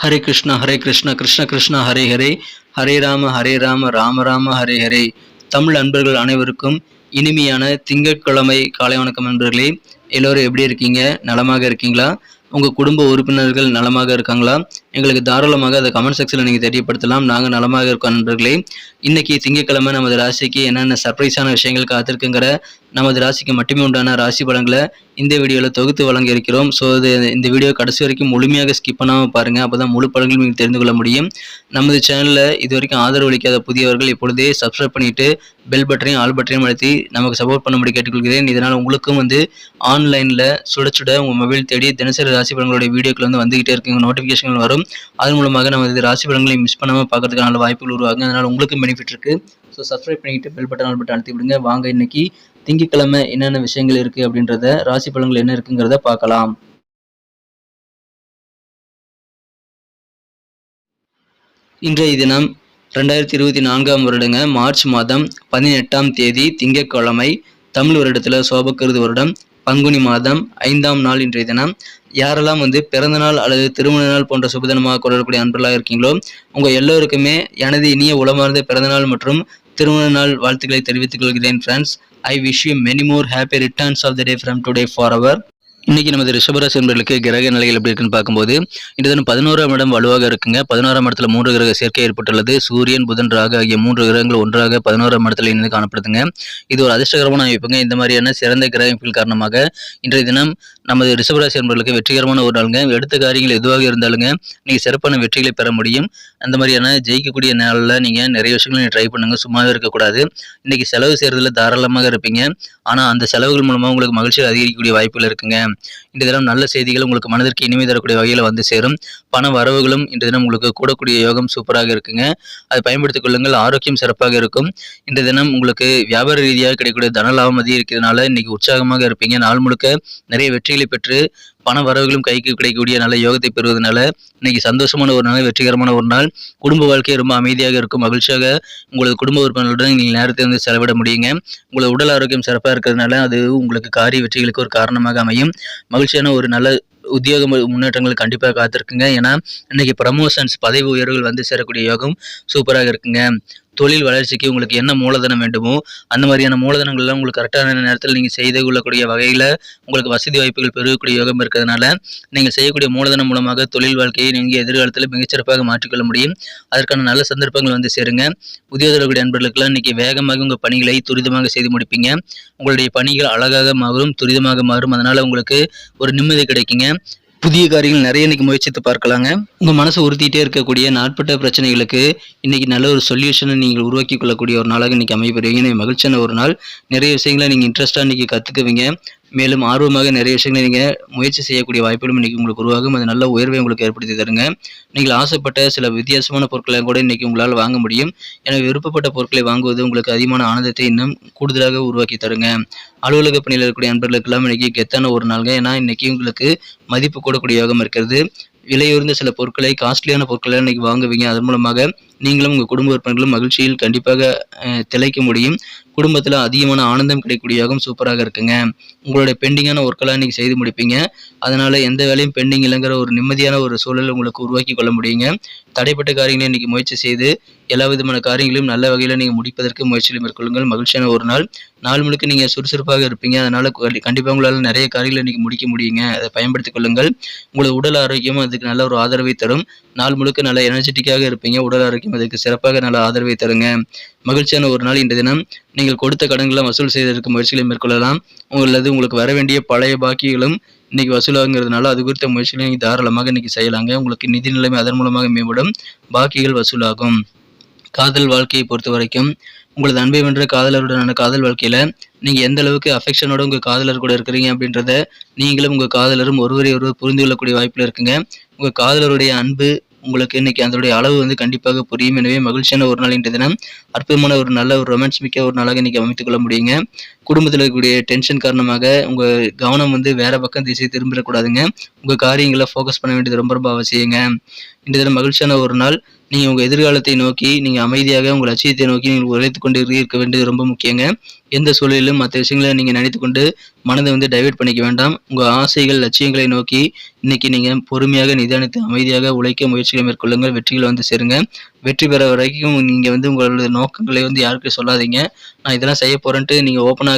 ஹரே கிருஷ்ணா ஹரே கிருஷ்ணா கிருஷ்ண கிருஷ்ணா ஹரே ஹரே. ஹரே ராம ஹரே ராம ராம ராம ஹரே ஹரே. தமிழ் அன்பர்கள் அனைவருக்கும் இனிமையான திங்கட்கிழமை காலை வணக்கம் நண்பர்களே. எல்லோரும் எப்படி இருக்கீங்க? நலமாக இருக்கீங்களா? உங்கள் குடும்ப உறுப்பினர்கள் நலமாக இருக்காங்களா? எங்களுக்கு தாராளமாக அதை கமெண்ட் செக்ஷனில் நீங்கள் தெரியப்படுத்தலாம். நாங்கள் நலமாக இருக்கோம் நண்பர்களே. இன்னைக்கு திங்கட்கிழமை நமது ராசிக்கு என்னென்ன சர்ப்ரைஸான விஷயங்கள் காத்திருக்குங்கிற நமது ராசிக்கு மட்டுமே உண்டான ராசி பலன்களை இந்த வீடியோவில் தொகுத்து வழங்க இருக்கிறோம் ஸோ இது இந்த வீடியோ கடைசி வரைக்கும் முழுமையாக ஸ்கிப் பண்ணாமல் பாருங்கள் அப்போ தான் முழு பலன்களும் நீங்கள் தெரிந்து கொள்ள முடியும். நமது சேனலில் இது வரைக்கும் ஆதரவு அளிக்காத புதியவர்கள் இப்பொழுதே சப்ஸ்கிரைப் பண்ணிவிட்டு பெல் பட்டனையும் ஆல் பட்டனையும் அழுத்தி நமக்கு சப்போர்ட் பண்ணும்படி கேட்டுக்கொள்கிறேன். இதனால் உங்களுக்கும் வந்து ஆன்லைனில் சுட சுட உங்கள் மொபைல் தேடி தினசரி ராசி பலன்களுடைய வீடியோக்கள் வந்து வந்துகிட்டே இருக்குங்க. நோட்டிஃபிகேஷன்கள் வரும். அதன் மூலமாக நமது ராசி பலன்களை மிஸ் பண்ணாமல் பார்க்கறதுக்கான வாய்ப்புகள் உருவாங்க அதனால் உங்களுக்கும் பெனிஃபிட் இருக்குது ஸோ சப்ஸ்கிரைப் பண்ணிட்டு பெல் பட்டன் ஆல் பட்டன் அழுத்தி விடுங்க. வாங்க இன்னைக்கு திங்கட்கிழமை என்னென்ன விஷயங்கள் இருக்குது அப்படின்றத ராசி பலன்கள் என்ன இருக்குங்கிறத பார்க்கலாம். இன்றைய தினம் ரெண்டாயிரத்தி இருபத்தி நான்காம் வருடங்க மார்ச் மாதம் பதினெட்டாம் தேதி திங்கட்கிழமை தமிழ் வருடத்தில் சோபக்கருது வருடம் பங்குனி மாதம் ஐந்தாம் நாள் இன்றைய தினம். யாரெல்லாம் வந்து பிறந்த நாள் அல்லது திருமண நாள் போன்ற சுபதினமாக கொண்டாடக்கூடிய அன்பர்களாக இருக்கீங்களோ உங்கள் எல்லோருக்குமே எனது இனிய உளமார்ந்த பிறந்தநாள் மற்றும் திருமண நாள் வாழ்த்துக்களை தெரிவித்துக் கொள்கிறேன் friends I wish you many more happy returns of the day from today for our இன்னைக்கு நமது ரிஷபராசி என்பர்களுக்கு கிரக நிலைகள் எப்படி இருக்குன்னு பார்க்கும்போது இன்று தினம் பதினோராம் இடம் வலுவாக இருக்குங்க. பதினோராம் இடத்துல மூன்று கிரக சேர்க்கை ஏற்பட்டுள்ளது. சூரியன் புதன் ராக ஆகிய மூன்று கிரகங்கள் ஒன்றாக பதினோராம் இடத்துல இணைந்து காணப்படுதுங்க. இது ஒரு அதிர்ஷ்டகரமான அமைப்புங்க. இந்த மாதிரியான சிறந்த கிரக காரணமாக இன்றைய தினம் நமது ரிஷபராசி என்பர்களுக்கு வெற்றிகரமான ஒரு நாளுங்க. எடுத்த காரியங்கள் எதுவாக இருந்தாலுங்க நீங்கள் சிறப்பான வெற்றிகளை பெற முடியும். அந்த மாதிரியான ஜெயிக்கக்கூடிய நாளில் நீங்கள் நிறைய விஷயங்கள் நீங்கள் ட்ரை பண்ணுங்கள் சும்மாவே இருக்கக்கூடாது. இன்றைக்கி செலவு செய்கிறதுல தாராளமாக இருப்பீங்க. ஆனால் அந்த செலவுகள் மூலமாக உங்களுக்கு மகிழ்ச்சி அதிகரிக்கக்கூடிய வாய்ப்புகள் இருக்குங்க. இன்று தினம் நல்ல செய்திகள் உங்களுக்கு மனதிற்கு இனிமை தரக்கூடிய வகையில் வந்து சேரும். பண வரவுகளும் இன்று தினம் உங்களுக்கு கூடக்கூடிய யோகம் சூப்பராக இருக்குங்க. அதை பயன்படுத்திக் கொள்ளுங்கள். ஆரோக்கியம் சிறப்பாக இருக்கும். இன்று தினம் உங்களுக்கு வியாபார ரீதியாக கிடைக்கக்கூடிய தன லாபம் அதிகரிக்கிறதுனால இன்னைக்கு உற்சாகமாக இருப்பீங்க. நாள் முழுக்க நிறைய வெற்றிகளை பெற்று பண வரவுகளும் கைக்கு கிடைக்கக்கூடிய நல்ல யோகத்தை பெறுவதனால இன்னைக்கு சந்தோஷமான ஒரு நாள் வெற்றிகரமான ஒரு நாள். குடும்ப வாழ்க்கையை ரொம்ப அமைதியாக இருக்கும். மகிழ்ச்சியாக உங்களது குடும்ப உறுப்பினர்களுடன் நீங்கள் நேரத்தை வந்து செலவிட முடியுங்க. உங்களது உடல் ஆரோக்கியம் சிறப்பாக இருக்கிறதுனால அது உங்களுக்கு காரிய வெற்றிகளுக்கு ஒரு காரணமாக அமையும். மகிழ்ச்சியான ஒரு நல்ல உத்தியோக முன்னேற்றங்கள் கண்டிப்பாக காத்திருக்குங்க. ஏன்னா இன்னைக்கு ப்ரமோஷன்ஸ் பதவி உயர்வுகள் வந்து சேரக்கூடிய யோகம் சூப்பராக இருக்குங்க. தொழில் வளர்ச்சிக்கு உங்களுக்கு என்ன மூலதனம் வேண்டுமோ அந்த மாதிரியான மூலதனங்கள்லாம் உங்களுக்கு கரெக்டான நேரத்தில் நீங்கள் செய்து கொள்ளக்கூடிய வகையில் உங்களுக்கு வசதி வாய்ப்புகள் பெருகக்கூடிய யோகம் இருக்கிறதுனால நீங்கள் செய்யக்கூடிய மூலதனம் மூலமாக தொழில் வாழ்க்கையை நீங்கள் எதிர்காலத்தில் மிகச்சிறப்பாக மாற்றிக்கொள்ள முடியும். அதற்கான நல்ல சந்தர்ப்பங்கள் வந்து சேருங்க. உத்தியோகத்தரக்கூடிய நண்பர்களுக்கெல்லாம் இன்னைக்கு வேகமாக உங்கள் பணிகளை துரிதமாக செய்து முடிப்பீங்க. உங்களுடைய பணிகள் அழகாக மாறும் துரிதமாக மாறும். அதனால் உங்களுக்கு ஒரு நிம்மதி கிடைக்குங்க. புதிய காரியங்கள் நிறைய இன்னைக்கு முயற்சித்து பார்க்கலாங்க. உங்க மனசை உறுத்திட்டே இருக்கக்கூடிய நாட்பட்ட பிரச்சனைகளுக்கு இன்னைக்கு நல்ல ஒரு சொல்யூஷனை நீங்கள் உருவாக்கி கொள்ளக்கூடிய ஒரு நாளாக இன்னைக்கு அமையப்படுவீங்க இன்னைக்கு மகிழ்ச்சியான ஒரு நாள். நிறைய விஷயங்களை நீங்க இன்ட்ரெஸ்டா இன்னைக்கு கத்துக்குவீங்க. மேலும் ஆர்வமாக நிறைய விஷயங்களை நீங்கள் முயற்சி செய்யக்கூடிய வாய்ப்புகளும் இன்றைக்கி உங்களுக்கு உருவாகும். அது நல்ல உயர்வை உங்களுக்கு ஏற்படுத்தி தருங்க. நீங்கள் ஆசைப்பட்ட சில வித்தியாசமான பொருட்களை கூட இன்றைக்கி உங்களால் வாங்க முடியும். எனவே விருப்பப்பட்ட பொருட்களை வாங்குவது உங்களுக்கு அதிகமான ஆனந்தத்தை இன்னும் கூடுதலாக உருவாக்கி தருங்க. அலுவலக பணியில் இருக்கக்கூடிய நண்பர்களுக்கெல்லாம் இன்றைக்கி கெத்தான ஒரு நாளுங்க. ஏன்னா இன்றைக்கி உங்களுக்கு மதிப்பு கூடக்கூடிய யோகம் இருக்கிறது. விலையுயர்ந்த சில பொருட்களை காஸ்ட்லியான பொருட்களை இன்றைக்கி வாங்குவீங்க. அதன் மூலமாக நீங்களும் உங்கள் குடும்ப உறுப்பினர்களும் மகிழ்ச்சியில் கண்டிப்பாக திளைக்க முடியும். குடும்பத்தில் அதிகமான ஆனந்தம் கிடைக்கக்கூடியதாகவும் சூப்பராக இருக்குங்க. உங்களுடைய பெண்டிங்கான ஒர்க்கெல்லாம் இன்னைக்கு செய்து முடிப்பீங்க. அதனால் எந்த வேலையும் பெண்டிங் இல்லைங்கிற ஒரு நிம்மதியான ஒரு சூழல் உங்களுக்கு உருவாக்கி கொள்ள முடியுங்க. தடைப்பட்ட காரியங்களை இன்னைக்கு முயற்சி செய்து எல்லா விதமான காரியங்களையும் நல்ல வகையில் நீங்கள் முடிப்பதற்கு முயற்சியில் மேற்கொள்ளுங்கள். மகிழ்ச்சியான ஒரு நாள். நாள் முழுக்க நீங்கள் சுறுசுறுப்பாக இருப்பீங்க. அதனால் கண்டிப்பாக உங்களால் நிறைய காரியங்களை இன்னைக்கு முடிக்க முடியுங்க. அதை பயன்படுத்திக் கொள்ளுங்கள். உங்களது உடல் ஆரோக்கியமும் அதுக்கு நல்ல ஒரு ஆதரவை தரும். நாள் முழுக்க நல்ல எனர்ஜெட்டிக்காக இருப்பீங்க. உடல் ஆரோக்கியம் அதுக்கு சிறப்பாக நல்ல ஆதரவை தருங்க. மகிழ்ச்சியான ஒரு நாள் இன்றைய தினம். நீங்கள் கொடுத்த கடன்களை வசூல் செய்வதற்கு முயற்சிகளை மேற்கொள்ளலாம். உங்களது உங்களுக்கு வர வேண்டிய பழைய பாக்கிகளும் இன்னைக்கு வசூலாகுங்கிறதுனால அது குறித்த முயற்சிகளை நீங்கள் தாராளமாக இன்னைக்கு செய்யலாங்க. உங்களுக்கு நிதி நிலைமை அதன் மூலமாக மேம்படும். பாக்கிகள் வசூலாகும். காதல் வாழ்க்கையை பொறுத்த வரைக்கும் உங்களது அன்பை வென்ற காதலருடனான காதல் வாழ்க்கையில் நீங்கள் எந்த அளவுக்கு அஃபெக்ஷனோட உங்கள் காதலர் கூட இருக்கிறீங்க அப்படின்றத நீங்களும் உங்கள் காதலரும் ஒருவரை ஒருவர் புரிந்து கொள்ளக்கூடிய வாய்ப்பில் இருக்குங்க. உங்கள் காதலருடைய அன்பு உங்களுக்கு இன்னைக்கு அதனுடைய அளவு வந்து கண்டிப்பாக புரியும். எனவே மகிழ்ச்சியான ஒரு நாள் இன்றைய தினம். அற்புதமான ஒரு நல்ல ஒரு ரொமான்ஸ் மிக்க ஒரு நாளாக இன்னைக்கு அமைத்துக் கொள்ள முடியுங்க. குடும்பத்தில் இருக்கக்கூடிய டென்ஷன் காரணமாக உங்கள் கவனம் வந்து வேறு பக்கம் திசை திரும்பிடக்கூடாதுங்க. உங்கள் காரியங்களை ஃபோக்கஸ் பண்ண வேண்டியது ரொம்ப ரொம்ப அவசியங்க. இன்றைய தினம் மகிழ்ச்சியான ஒரு நாள். நீங்கள் உங்கள் எதிர்காலத்தை நோக்கி நீங்கள் அமைதியாக உங்கள் லட்சியத்தை நோக்கி நீங்கள் உழைத்து கொண்டு இருக்க வேண்டியது ரொம்ப முக்கியங்க. எந்த சூழலிலும் மற்ற விஷயங்களை நீங்கள் நினைத்து கொண்டு மனதை வந்து டைவெர்ட் பண்ணிக்க வேண்டாம். உங்கள் ஆசைகள் லட்சியங்களை நோக்கி இன்னைக்கு நீங்கள் பொறுமையாக நிதானித்து அமைதியாக உழைக்க முயற்சிகளை மேற்கொள்ளுங்கள். வெற்றிகளை வந்து சேருங்க. வெற்றி பெற வரைக்கும் நீங்கள் வந்து உங்களோட நோக்கங்களை வந்து யாருக்கும் சொல்லாதீங்க. நான் இதெல்லாம் செய்ய போகிறேன்ட்டு நீங்கள் ஓப்பனாக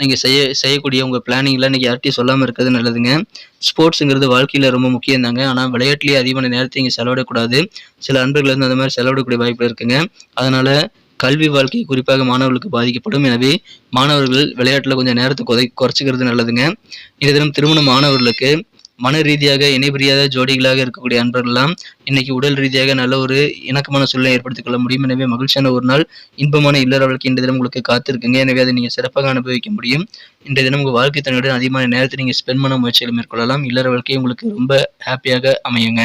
நீங்கள் செய்ய செய்யக்கூடிய உங்கள் பிளானிங்லாம் இன்றைக்கி யார்ட்டையும் சொல்லாமல் இருக்கிறது நல்லதுங்க. ஸ்போர்ட்ஸுங்கிறது வாழ்க்கையில் ரொம்ப முக்கியம் தாங்க ஆனால் விளையாட்டுலேயே அதிகமான நேரத்தை இங்கே செலவிடக்கூடாது. சில அன்பர்கள் வந்து அந்த மாதிரி செலவிடக்கூடிய வாய்ப்பு இருக்குங்க. அதனால் கல்வி வாழ்க்கை குறிப்பாக மாணவர்களுக்கு பாதிக்கப்படும். எனவே மாணவர்கள் விளையாட்டில் கொஞ்சம் நேரத்தை குறை குறைச்சிக்கிறது நல்லதுங்க. இந்த தினம் திருமண மாணவர்களுக்கு மன ரீதியாக இணைபிரியாத ஜோடிகளாக இருக்கக்கூடிய அன்பர்கள்லாம் இன்னைக்கு உடல் ரீதியாக நல்ல ஒரு இணக்கமான சூழ்நிலை ஏற்படுத்திக் கொள்ள முடியும். எனவே மகிழ்ச்சியான ஒரு நாள் இன்பமான இல்லற வாழ்க்கை இந்த தினம் உங்களுக்கு காத்திருக்குங்க. எனவே அதை நீங்கள் சிறப்பாக அனுபவிக்க முடியும். இன்றைய தினம் உங்கள் வாழ்க்கை தன்னுடன் அதிகமான நேரத்தை நீங்கள் ஸ்பெண்ட் பண்ண முயற்சிகளை மேற்கொள்ளலாம். இல்லற வாழ்க்கை உங்களுக்கு ரொம்ப ஹாப்பியாக அமையுங்க.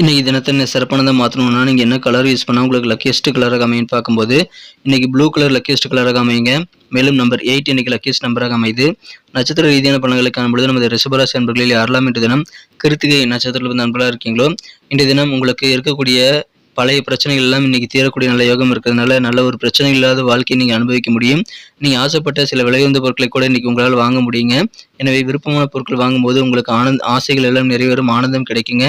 இன்றைக்கி தினத்தை சிறப்பானதாக மாற்றணும்னா நீங்கள் என்ன கலர் யூஸ் பண்ணால் உங்களுக்கு லக்கியஸ்ட் கலராக அமையும் பார்க்கும்போது இன்றைக்கி ப்ளூ கலர் லக்கியஸ்ட் கலராக அமையுங்க. மேலும் நம்பர் எயிட் இன்றைக்கி லக்கியஸ்ட் நம்பராக அமையுது. நட்சத்திர ரீதியான பலன்களை காணும்பொழுது நமது ரிஷபராசி நண்பர்களில் யாரெல்லாம் இன்று தினம் கிருத்திகை நட்சத்திரத்தில் வந்து நண்பர்களாக இருக்கீங்களோ இன்றைய தினம் உங்களுக்கு இருக்கக்கூடிய பழைய பிரச்சனைகள் எல்லாம் இன்னைக்கு தீரக்கூடிய நல்ல யோகம் இருக்கிறதுனால நல்ல ஒரு பிரச்சனை இல்லாத வாழ்க்கையை நீங்கள் அனுபவிக்க முடியும். நீங்கள் ஆசைப்பட்ட சில விலையுந்த பொருட்களை கூட இன்னைக்கு உங்களால் வாங்க முடியுங்க. எனவே விருப்பமான பொருட்கள் வாங்கும்போது உங்களுக்கு ஆனந்த் ஆசைகள் எல்லாம் நிறைவேறும் ஆனந்தம் கிடைக்குங்க.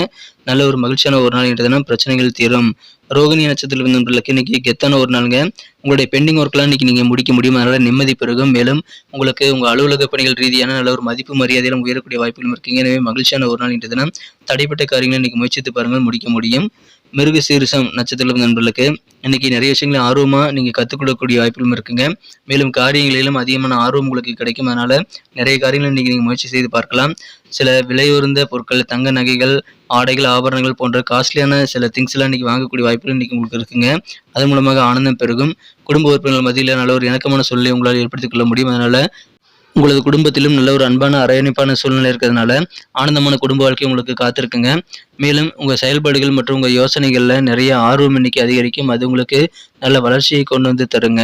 நல்ல ஒரு மகிழ்ச்சியான ஒரு நாள் என்றதுனா பிரச்சனைகள் தீரும். ரோகிணி நட்சத்திரத்தில் உங்களுக்கு இன்னைக்கு கெத்தான ஒரு நாளுங்க. உங்களுடைய பெண்டிங் ஒர்க்லாம் இன்னைக்கு நீங்கள் முடிக்க முடியும். அதனால் நிம்மதி பெருகும். மேலும் உங்களுக்கு உங்கள் அலுவலக பணிகள் ரீதியான நல்ல ஒரு மதிப்பு மரியாதையிலும் உயரக்கூடிய வாய்ப்புகளும் இருக்கீங்க. எனவே மகிழ்ச்சியான ஒரு நாள் இன்று தினம். தடைப்பட்ட காரியங்களை இன்னைக்கு முயற்சித்து பாருங்கள் முடிக்க முடியும். மிருக சீரிசம் நட்சத்திரம் நண்பர்களுக்கு இன்னைக்கு நிறைய விஷயங்களை ஆர்வமாக நீங்கள் கற்றுக்கொள்ளக்கூடிய வாய்ப்புகளும் இருக்குங்க. மேலும் காரியங்களிலும் அதிகமான ஆர்வம் உங்களுக்கு கிடைக்கும். அதனால நிறைய காரியங்களை இன்னைக்கு நீங்கள் முயற்சி செய்து பார்க்கலாம். சில விலையுறந்த பொருட்கள் தங்க நகைகள் ஆடைகள் ஆபரணங்கள் போன்ற காஸ்ட்லியான சில திங்ஸ் எல்லாம் இன்னைக்கு வாங்கக்கூடிய வாய்ப்புகள் இன்னைக்கு உங்களுக்கு இருக்குங்க. அதன் மூலமாக ஆனந்தம் பெருகும். குடும்ப உறுப்பினர்கள் மத்தியில் நல்ல ஒரு இணக்கமான சூழ்நிலை உங்களால் ஏற்படுத்திக் கொள்ள முடியும். அதனால உங்களது குடும்பத்திலும் நல்ல ஒரு அன்பான அரவணைப்பான சூழ்நிலை இருக்கிறதுனால ஆனந்தமான குடும்ப வாழ்க்கை உங்களுக்கு காத்திருக்குங்க. மேலும் உங்கள் செயல்பாடுகள் மற்றும் உங்கள் யோசனைகளில் நிறைய ஆர்வம் இன்னைக்கு அதிகரிக்கும். அது உங்களுக்கு நல்ல வளர்ச்சியை கொண்டு வந்து தருங்க.